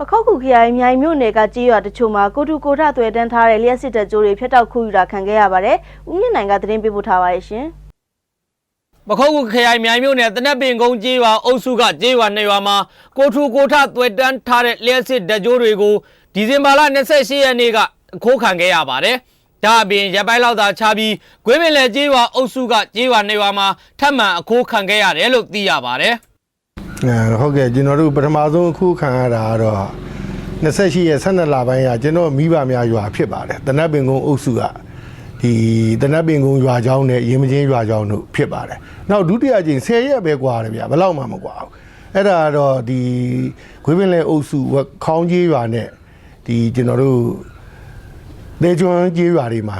ပခောက်ကူခရိုင်မြိုင်မြို့နယ်ကကြေးရွာတချို့မှာကိုတူကိုထသွယ်တန်းထားတဲ့လျှက်စစ်တပ်ကြိုးတွေဖျက်တောက်ခုယူတာခံခဲ့ရပါတယ်။ဦးမြင့်နိုင်ကသတင်းပေးပို့ထားပါတယ်ရှင်။ပခုတ်ကူခရိုင်မြိုင်မြို့နယ်တနက်ပင်ကုန်းကျေးရွာအုပ်စုကကျေးရွာနှစ်ရွာမှာကိုထူကိုထသွဲတန်းထားတဲ့လျှက်စစ်ဓာတ်ကြိုးတွေကိုဒီဇင်ဘာလ28ရက်နေ့ကအခိုးခံခဲ့ရပါတယ်။ဒါအပြင်ရပိုင်းလောက်သာခြားပြီးဂွေးပင်လယ်ကျေးရွာအုပ်စုကကျေးရွာနှစ်ရွာမှာထပ်မံအခိုးခံခဲ့ရတယ်လို့သိရပါတယ်။ အဲဟုတ်ကဲ့ကျွန်တော်တို့ပထမဆုံးအခုခံရတာကတော့28ရက်12လပိုင်းကကျွန်တော်မိဘများရွာဖြစ်ပါတယ်တနတ်ပင်ကုန်းအုပ်စုကဒီတနတ်ပင်ကုန်းရွာချောင်းနဲ့ရင်မချင်းရွာချောင်းတို့ဖြစ်ပါတယ်နောက်ဒုတိယကြိမ်10ရက်ပဲกว่าတယ်ဗျဘယ်လောက်မှမกว่าဘူးအဲ့ဒါကတော့ဒီခွေးပင်လဲအုပ်စုခေါင်းကြီးရွာနဲ့ဒီကျွန်တော်တို့ဒေကျွန်းကြီးရွာတွေမှာ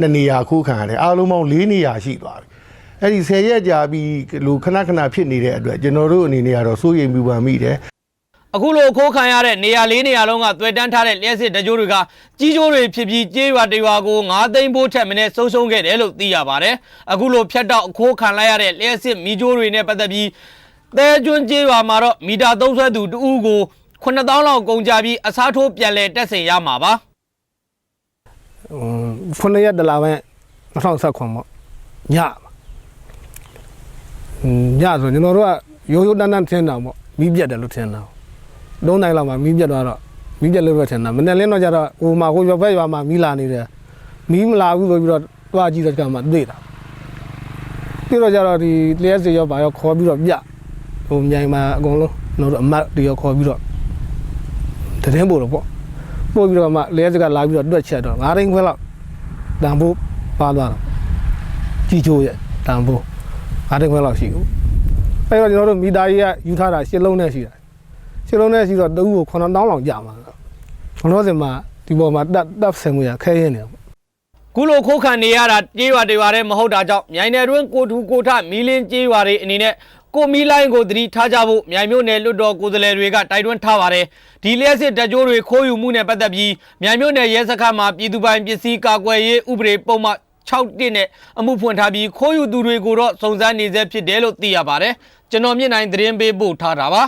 နှစ်နေရာခိုးခံရတယ်အားလုံးပေါင်း၄နေရာရှိသွားပြီ အဲ့ဒီ10ရက်ကြာပြီးလူခဏခဏဖြစ်နေတဲ့အတွက်ကျွန်တော်တို့အနေနဲ့ကတော့စိုးရိမ်ပူပန်မိတယ်အခုလိုအခိုးခံရတဲ့နေရာလေးနေရာလုံးကသွဲတန်းထားတဲ့လျှက်စစ်တကြိုးတွေကကြီးကျိုးတွေဖြစ်ပြီးကျေးရွာတွေရွာကို9သိန်းပိုးထက်မင်းဆုံးရှုံးခဲ့တယ်လို့သိရပါတယ်။အခုလိုဖြတ်တောက်အခိုးခံလိုက်ရတဲ့လျှက်စစ်မီးကြိုးတွေနဲ့ပတ်သက်ပြီးသဲကျွန်းကျေးရွာမှာတော့မီတာသုံးဆွဲသူတဦးကို9000လောက်ကုန်ကြပြီးအစားထိုးပြန်လဲတက်ဆင်ရမှာပါဟို9ရက်တလာပိုင်း2019ပေါ့ညမှာဟွန်း ညဆိုကျွန်တော်တို့ကရိုးရိုးတန်းတန်းထင်းတာပေါ့မီးပြတ်တယ်လို့ထင်တာသုံးနိုင်လောက်မှမီးပြတ်သွားတော့မီးပြတ်လို့ပဲထင်တာမနေ့လင်းတော့ကျတော့ဟိုမှာဟိုရွက်ဖက်ရွာမှာမီးလာနေတယ်မီးမလာဘူးဆိုပြီးတော့တွားကြည့်တဲ့ကမှတွေ့တာပြီးတော့ကျတော့ဒီလျှက်စီရောပါရောခေါ်ပြီးတော့ပြဟိုမြိုင်မှာအကုန်လုံးကျွန်တော်တို့အမတ်တွေရောခေါ်ပြီးတော့တည်င်းပို့တော့ပေါ့ပို့ပြီးတော့မှလျှက်စီကလာပြီးတော့တွက်ချက်တော့9ရင်းခွဲလောက်တန်ဖိုးပါသွားတာကြီးချိုးရဲ့တန်ဖိုး အားတစ်ခွဲလောက်ရှိဘူးအဲ့တော့ကျွန်တော်တို့မီတာကြီးကယူထားတာရှစ်လုံးနဲ့ရှိတာရှစ်လုံးနဲ့ရှိတော့တူကို9000လောက်ကြာမှာဘလို့စင်မှာဒီပေါ်မှာတက်တက်ဆင်မှုရခဲရင်းနေတယ်ခုလိုခိုးခံနေရတာကျေးရွာတွေရွာတွေမဟုတ်တာကြောင့်မြိုင်နယ်တွင်ကိုထူကိုထမီလင်းကျေးရွာတွေအနေနဲ့ကိုမီလိုင်းကိုသတိထားကြဖို့မြိုင်မြို့နယ်လွတ်တော်ကိုယ်စားလှယ်တွေကတိုက်တွန်းထားပါတယ်ဒီလျှက်စစ်တပ်ကြိုးတွေခိုးယူမှုနဲ့ပတ်သက်ပြီးမြိုင်မြို့နယ်ရဲစခန်းမှာပြည်သူပိုင်ပစ္စည်းကာကွယ်ရေးဥပဒေပုံမှန် 6တစ်နဲ့အမှုဖွင့်ထားပြီးခိုးယူသူတွေကိုတော့စုံစမ်းနေဆဲဖြစ်တယ်လို့သိရပါတယ်ကျွန်တော်မြင့်နိုင်သတင်းပေးပို့ထားတာပါ